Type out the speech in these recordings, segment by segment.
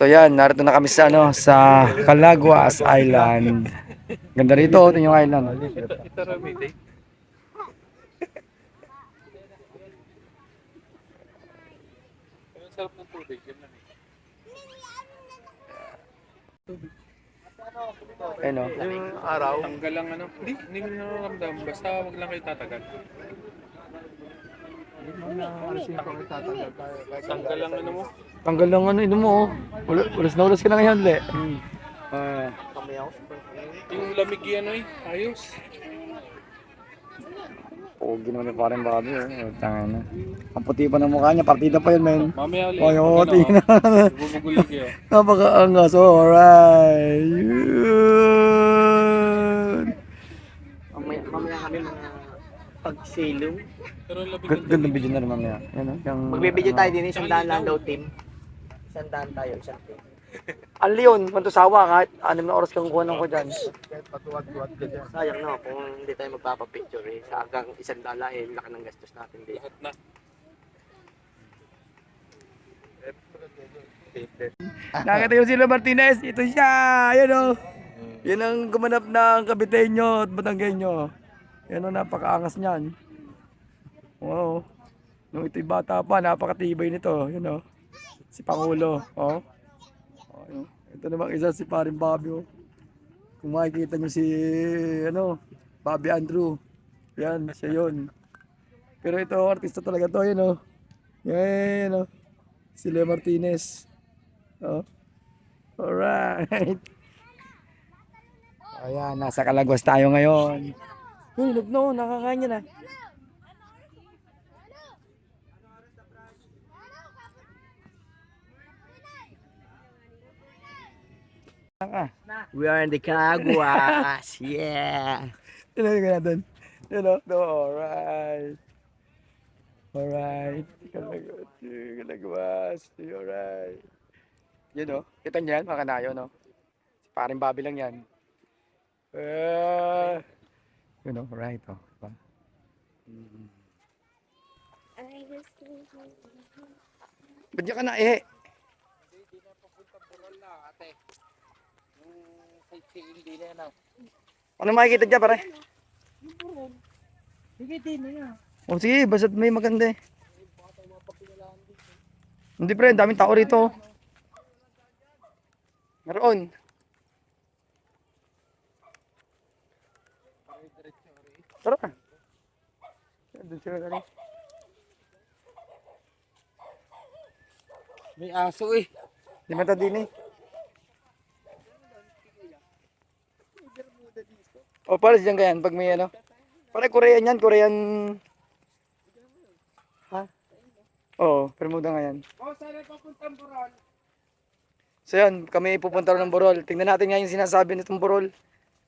So yan, narito na kami sa ano, sa Calaguas Island. Ganda rito, oh, tingnan yung island. Ito oh. Yung araw, tanggal lang ano. Hindi, hindi mo nararamdam. Basta wag lang kayo tatagal. Tanggal lang ano mo. Tanggal lang ano, ino mo oh. Ul- Ulas na ulas ka na ngayon, le. Ah. Yung lamig yan eh, ayos. Pogi naman yung parang babi, oh. Tanga na. Ang puti pa ng mukha niya, partida pa yun, men. Mamaya ulit. Ay, oh, tingnan. Bubugulig kayo. Napakaangas, alright. Yun. Mamaya, mamaya kami mga pagsilong. Pero ang lamig Ganda, ng video na naman niya. Yan, oh, yung, Magbibideo tayo din, isang daan lang daw team. Isang daan tayo, isang team. Ang leon, mantusawa kahit anim na oras kang kuha ng ko dyan. Sayang no, kung hindi tayo magpapapicture eh. Sa hanggang isang dala eh, laki ng gastos natin din. lahat na. Nakita yung sila Martinez, ito siya, yan o. Yan ang gumanap ng Kabiteño at Batanggenyo. Yan ang napakaangas niyan. Wow. Nung ito'y bata pa, napakatibay nito. Yan o. Si Pangulo. Oh. oh yun. Ito namang isa si Parin Bobby. Oh. Kung makikita nyo si, ano, Bobby Andrew. Yan, siya yun. Pero ito, artista talaga to. Yan o. Yan, o. Si Leo Martinez. Oh. Alright. Ayan, nasa Kalagwas tayo ngayon. Uy, no, nakakain na. Ah, We are in the Caguas. yeah. tinawag ka natin. You know, no, alright. Alright. Kalagwas. Alright. Yun know, kita niyo yan, mga kanayo, no? Si paring Bobby lang yan. Uh, you know, right, oh. Diba? Mm. Ba't di ka na eh? Ano makikita dyan, pare? Sige, din na yan. O sige, basta't may maganda eh. Hindi pre, daming tao rito. Meron. Tara. Doon sila galing. May aso eh. Di mata din eh. O para diyan kayan pag may ano. Pare Korean yan, Korean. Ha? Oo, Bermuda nga yan. Oh, saan papuntang Boral? So yan, kami pupunta rin ng Borol. Tingnan natin nga yung sinasabi nitong Borol.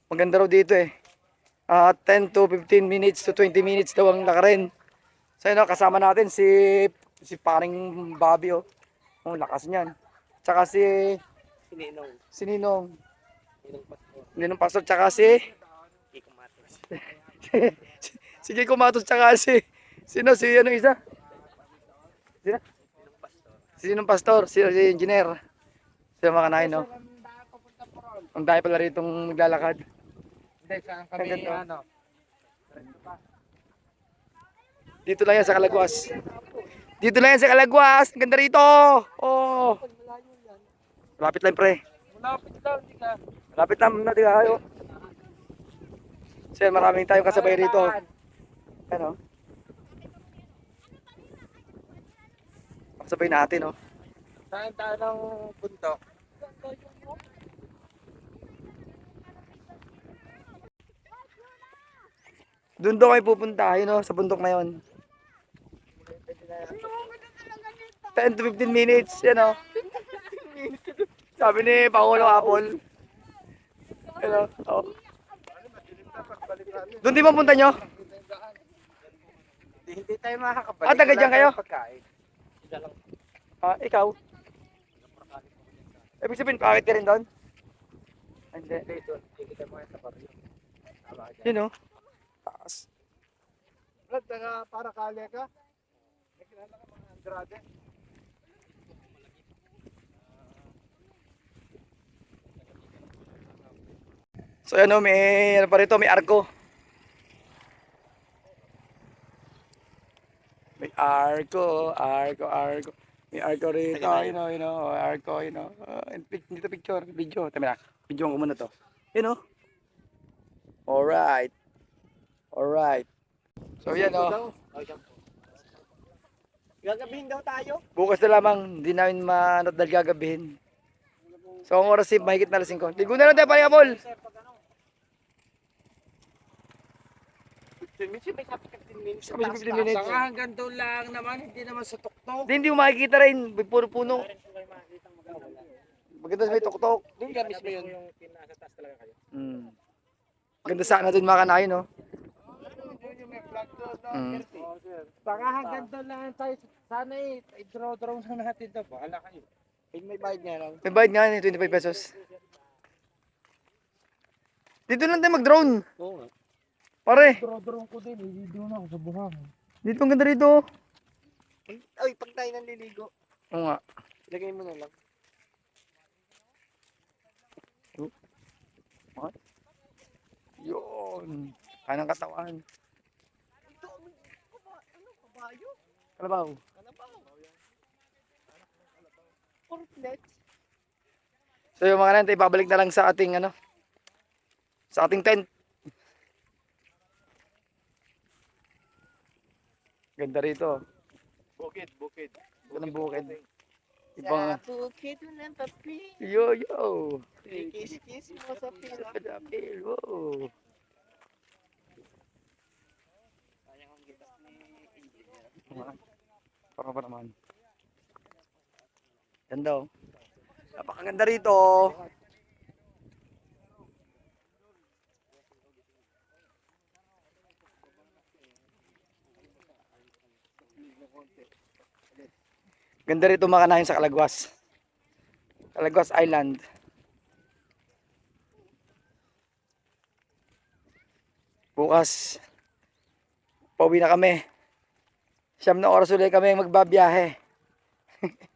Maganda raw dito eh. Ah, 10 to 15 minutes to 20 minutes daw ang lakarin. So yun, oh, kasama natin si si paring Bobby oh. Oh, lakas niyan. Tsaka si Sininong. si Ninong. Pastor. Ninong Pastor tsaka si Kiko Matos. si Kiko Matos tsaka si sino si ano isa? Sino? Si Ninong Pastor, si, si engineer. Sila mga no? Ang dahil pala rito maglalakad. Hindi, saan kami, ano? Dito lang yan sa Kalagwas. Dito lang yan sa Kalagwas. Ang ganda rito. Oh. Lapit lang pre. Malapit lang, hindi ka. Lapit lang natin kayo. Sir, maraming tayong kasabay rito. Ano? Kasabay natin, oh. Saan tayo ng bundok? Doon daw kayo pupunta, yun oh, sa bundok na yun. 10 to 15 minutes, yan oh. Sabi ni Pangulo Apple. Yan oh. oh. Doon di ba punta nyo? Hindi, hindi tayo makakabalik. Ah, taga dyan kayo? Ah, ikaw? Ibig sabihin, pakit ka rin doon? Hindi. Dito, kita mo sa baryo. Yun oh taga Paracale ka? Nakilala ka mga Andrade? So ano, may ano pa rito, may arko. May arko, arko, arko. May arko rito, you know, you know, oh, arko, you know. Uh, dito picture, video. Tama na, video ko muna to. You know. Alright. Alright. So yan oh. Gagabihin daw tayo. Bukas na lamang, hindi namin manot dahil gagabihin. So ang oras si mahigit na alas 5. Ligo na lang tayo pare Apol. Minsan may sabi 15 minutes. Sabi ko 15 minutes. Saka hanggang doon lang naman, hindi naman sa tuktok. Hindi, hindi mo makikita rin. May puro puno. Maganda may tok-tok. Doon ka mismo yun. Yung pinasa taas talaga kayo. Mm. Ganda sana dun makanain, no? Mm. Saka hanggang doon lang tayo. Sana eh, i-draw-draw na natin ito. Bahala kayo. Eh, may bayad nga lang. May bayad nga yun, 25 pesos. Dito lang tayo mag-drone. Oo nga. Pare, Draw-draw ko din. Hindi na ako sa buhang. dito ang ganda rito. Ay, pag tayo naliligo, Oo nga. lagay mo na lang. Yun. Kanang katawan. Ito, ano, ano, kabayo? Kalabaw. Kalabaw. Cornflakes. So yung mga nante, babalik na lang sa ating ano, sa ating tent. Ganda rito. Bukid, bukid. Ganda ng bukid. Ibang, Sa bukid ng papi. yo yo. Kiss-kiss mo sa pila. Kapil, wow. Para pa naman. Ganda oh. Napakaganda rito. Ganda rito makanahin sa Kalagwas. Kalagwas Island. Bukas, pauwi na kami. Siyam na oras ulit kami magbabiyahe.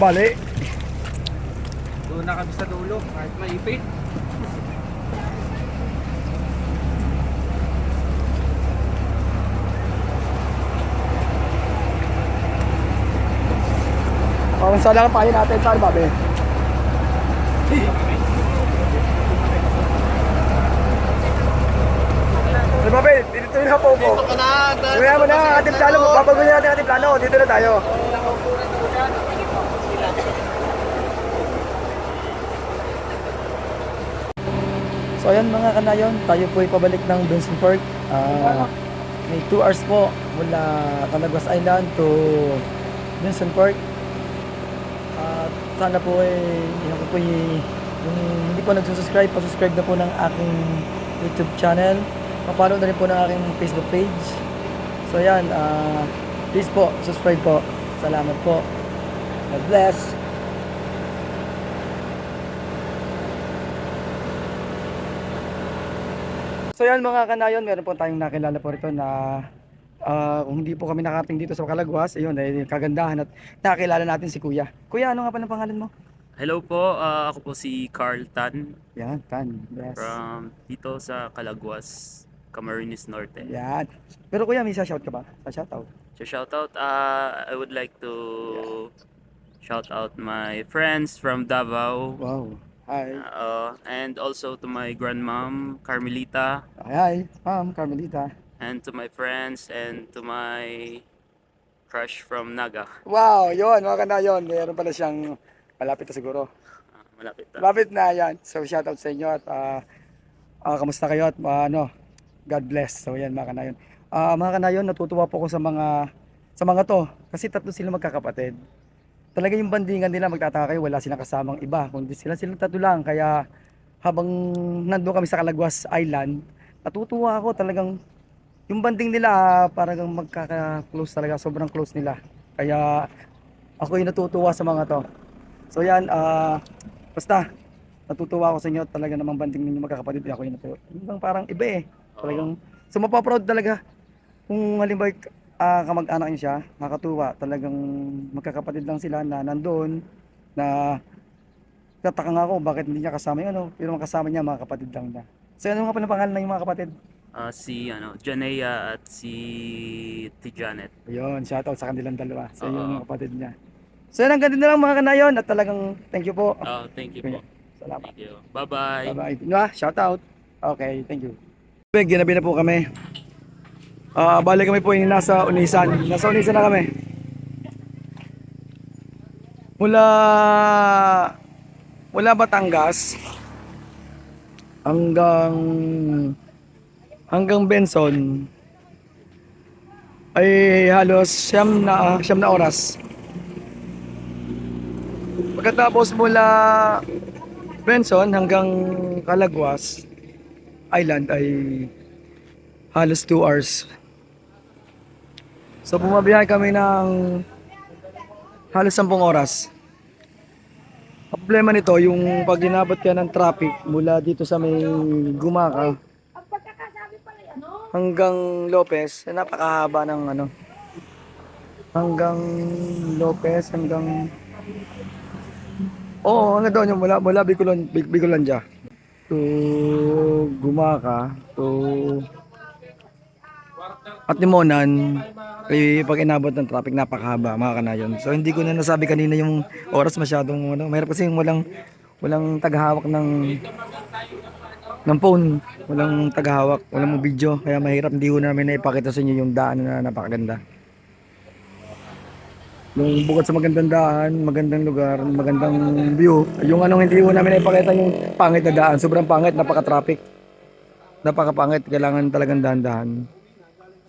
Pabali. Doon na kami sa dulo, kahit maipit. Kung saan lang tayo natin, saan babe? Ay, babe, dito na po po. Dito ka na. Mo na, ating plano, babago na natin ating plano, dito na tayo. So ayan mga kanayon, tayo po ay pabalik ng Benson Park. Ah, may 2 hours po mula Calaguas Island to Benson Park. At sana po ay yun po ay- yung hindi po nagsusubscribe, pa-subscribe na po ng aking YouTube channel. Pa-follow na rin po ng aking Facebook page. So ayan, ah, please po, subscribe po. Salamat po. God bless. So yan mga kanayon, meron po tayong nakilala po rito na ah, kung hindi po kami nakarating dito sa Calagwas, ayun, ay kagandahan at nakilala natin si Kuya. Kuya, ano nga pa ng pangalan mo? Hello po, ah, ako po si Carl Tan Yan, Tan. Yes. from dito sa Calaguas, Camarines Norte. Yan. Pero Kuya, may shout ka ba? Sa shoutout. So shout out, ah, I would like to shout out my friends from Davao Wow. Hi. uh, and also to my grandmom Carmelita Hi, hi. Ma'am, Carmelita. and to my friends and to my crush from Naga. Wow, yun, mga kanayon. Meron pala siyang malapit na siguro. Ah, malapit na. Malapit na yan. So shoutout sa inyo at ah, ah, kamusta kayo at ah, ano, God bless. So yan mga kanayon. Ah, mga kanayon, natutuwa po ako sa mga sa mga to kasi tatlo sila magkakapatid. Talaga yung bandingan nila magtataka kayo, wala silang kasamang iba, kundi sila silang tatlo lang. Kaya habang nandun kami sa Calaguas Island, natutuwa ako talagang yung banding nila ah, parang magkaka-close talaga, sobrang close nila. Kaya ako yung natutuwa sa mga to. So yan, ah basta natutuwa ako sa inyo talaga namang banding ninyo magkakapatid ako. Yung bang parang iba eh. Talagang so mapaproud talaga kung halimbawa ah, kamag-anak niyo siya, nakakatuwa. Talagang magkakapatid lang sila na nandoon na tataka nga ako bakit hindi niya kasama yun ano, pero kasama niya mga kapatid lang niya. So ano nga pala pangalan ng yung mga kapatid? Ah, si ano, Janea at si T. Janet. Ayun, shoutout sa kanilang dalawa. Sa Oo. yung mga kapatid niya. So yan ang ganda na lang mga kanayon at talagang thank you po. Oh, thank you po. Salamat. Thank you. Bye-bye. Bye-bye. Diba? Shout out. Okay, thank you. Ginabi na po kami. Ah, balik kami po yung nasa Unisan. Nasa Unisan na kami. Mula mula Batangas hanggang hanggang Benson ay halos siyam na siyam na oras. Pagkatapos mula Benson hanggang Calaguas Island ay halos 2 hours. So bumabiyahe kami ng halos 10 oras. Ang problema nito, yung pag inabot ka ng traffic mula dito sa may Gumaka hanggang Lopez, eh, napakahaba ng ano. Hanggang Lopez, hanggang Oo, ano daw yung mula, mula Bicolon, Bic- Bicolandia to Gumaka to at Limonan eh, pag inabot ng traffic napakahaba mga kanayon. So hindi ko na nasabi kanina yung oras masyadong ano, mahirap kasi yung walang walang tagahawak ng ng phone, walang tagahawak, walang video, kaya mahirap hindi ko namin naipakita sa inyo yung daan na napakaganda. Yung bukod sa magandang daan, magandang lugar, magandang view. Yung anong hindi ko namin ipakita yung pangit na daan. Sobrang pangit, napaka-traffic. Napaka-pangit, kailangan talagang dahan-dahan.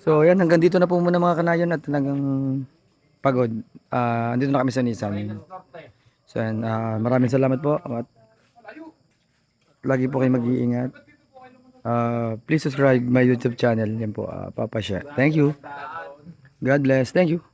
So yan, hanggang dito na po muna mga kanayon at talagang pagod. Ah, andito na kami sa Nissan. So yan, ah, maraming salamat po at lagi po kayo mag-iingat. Ah, please subscribe my YouTube channel. Yan po, ah, Papa Share. Thank you. God bless. Thank you.